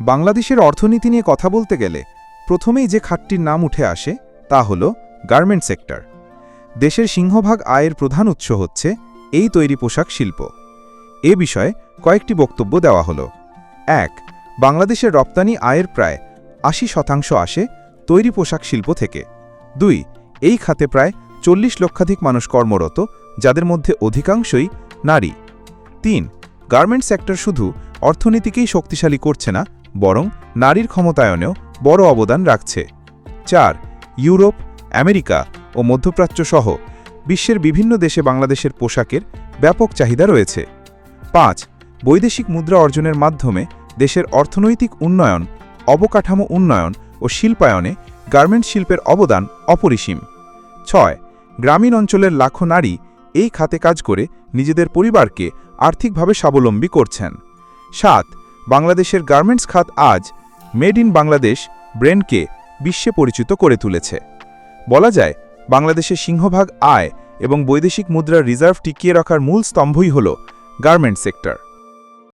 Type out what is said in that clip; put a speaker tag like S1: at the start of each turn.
S1: বাংলাদেশের অর্থনীতি নিয়ে কথা বলতে গেলে প্রথমেই যে খাতটির নাম উঠে আসে তা হল গার্মেন্ট সেক্টর। দেশের সিংহভাগ আয়ের প্রধান উৎস হচ্ছে এই তৈরি পোশাক শিল্প। এ বিষয়ে কয়েকটি বক্তব্য দেওয়া হল। এক, বাংলাদেশের রপ্তানি আয়ের প্রায় আশি শতাংশ আসে তৈরি পোশাক শিল্প থেকে। দুই, এই খাতে প্রায় চল্লিশ লক্ষাধিক মানুষ কর্মরত, যাদের মধ্যে অধিকাংশই নারী। তিন, গার্মেন্ট সেক্টর শুধু অর্থনীতিকেই শক্তিশালী করছে না বরং নারীর ক্ষমতায়নেও বড় অবদান রাখছে। চার, ইউরোপ, আমেরিকা ও মধ্যপ্রাচ্য সহ বিশ্বের বিভিন্ন দেশে বাংলাদেশের পোশাকের ব্যাপক চাহিদা রয়েছে। পাঁচ, বৈদেশিক মুদ্রা অর্জনের মাধ্যমে দেশের অর্থনৈতিক উন্নয়ন, অবকাঠামো উন্নয়ন ও শিল্পায়নে গার্মেন্ট শিল্পের অবদান অপরিসীম। ছয়, গ্রামীণ অঞ্চলের লাখো নারী এই খাতে কাজ করে নিজেদের পরিবারকে আর্থিকভাবে স্বাবলম্বী করছেন। সাত বাংলাদেশের গার্মেন্টস খাত আজ মেড ইন বাংলাদেশ ব্র্যান্ডকে বিশ্বে পরিচিত করে তুলেছে। বলা যায় বাংলাদেশের সিংহভাগ আয় এবং বৈদেশিক মুদ্রার রিজার্ভ টিকিয়ে রাখার মূল স্তম্ভই হল গার্মেন্টস সেক্টর।